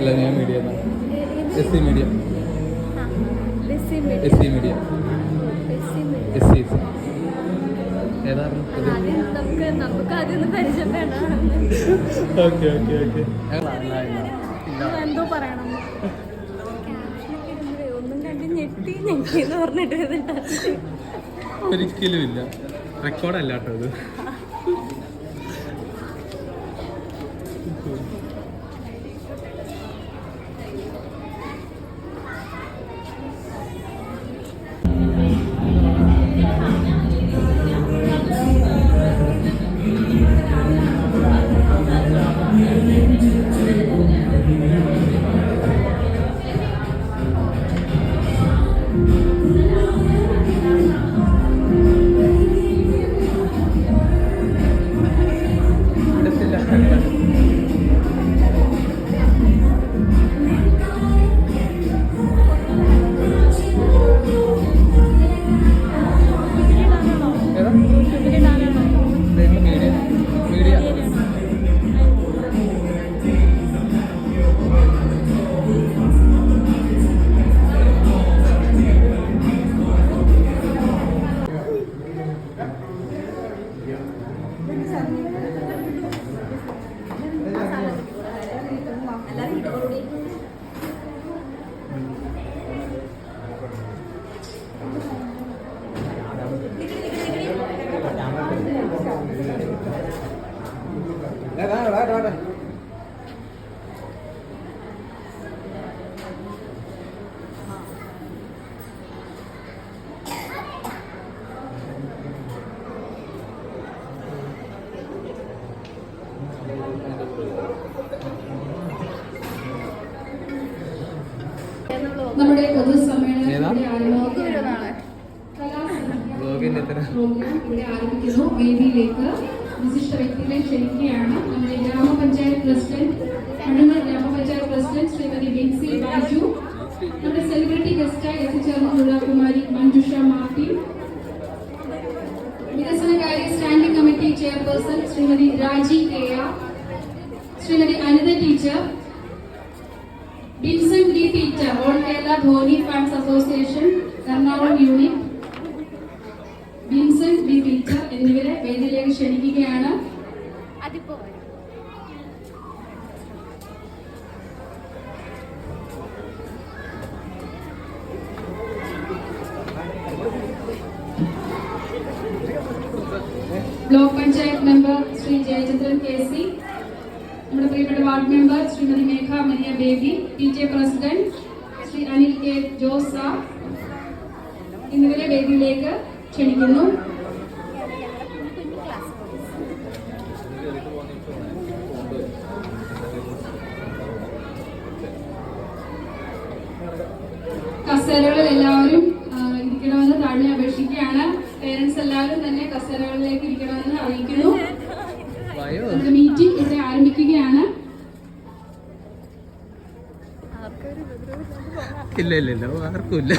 അല്ല ഞാൻ media S C media S C media S C S ഏതായിരുന്നു ആദ്യം നമുക്ക് നമുക്ക് ആദ്യം ഒന്ന് പരിചയപ്പെടാം. Okay okay okay. എന്തോ പറയണം. ഒരിക്കലും ഇല്ല. റെക്കോർഡല്ല കേട്ടോ ഇത്. 감. നമ്മുടെ പൊതുസമ്മേളനത്തിന്റെ ആരംഭിക്കുന്നു. വേദിയിലേക്ക് വിശിഷ്ട വ്യക്തികളെ ക്ഷണിക്കുകയാണ് നമ്മുടെ ഗ്രാമപഞ്ചായത്ത് പ്രസിഡന്റ് അണ്ണൂർ ഗ്രാമപഞ്ചായത്ത് പ്രസിഡന്റ് ശ്രീമതി ബിൻസി ബാജു നമ്മുടെ സെലിബ്രിറ്റി ഗസ്റ്റായി എത്തിച്ചേർന്നിട്ടുള്ള കുമാരി മഞ്ജുഷ മാർട്ടിൻ വികസനകാര്യ standing committee chairperson Shrimati Raji K R Shrimati Anitha teacher Binson D teacher all Kerala Dhoni fans association Ernakulam unit Binson D teacher എന്നിവരെ വേദിയിലേക്ക് ക്ഷണിക്കുകയാണ്. ബ്ലോക്ക് പഞ്ചായത്ത് മെമ്പർ ശ്രീ ജയചന്ദ്രൻ നമ്മുടെ പ്രിയപ്പെട്ട ward member Shrimati Megha Maria Baby P A president Shri Anil K Jose എന്നിവരെ വേദിയിലേക്ക് ക്ഷണിക്കുന്നു. കസേരകളിൽ എല്ലാവരും ഇരിക്കണമെന്ന് താഴ്മ അപേക്ഷിക്കുകയാണ്. പേരൻസ് എല്ലാവരും തന്നെ കസേരകളിലേക്ക് ഇരിക്കണമെന്ന് അറിയിക്കുന്നു. നമ്മുടെ മീറ്റിംഗ് ഇവിടെ ആരംഭിക്കുകയാണ്. ഇല്ല ഇല്ല ഇല്ല ആർക്കും ഇല്ല.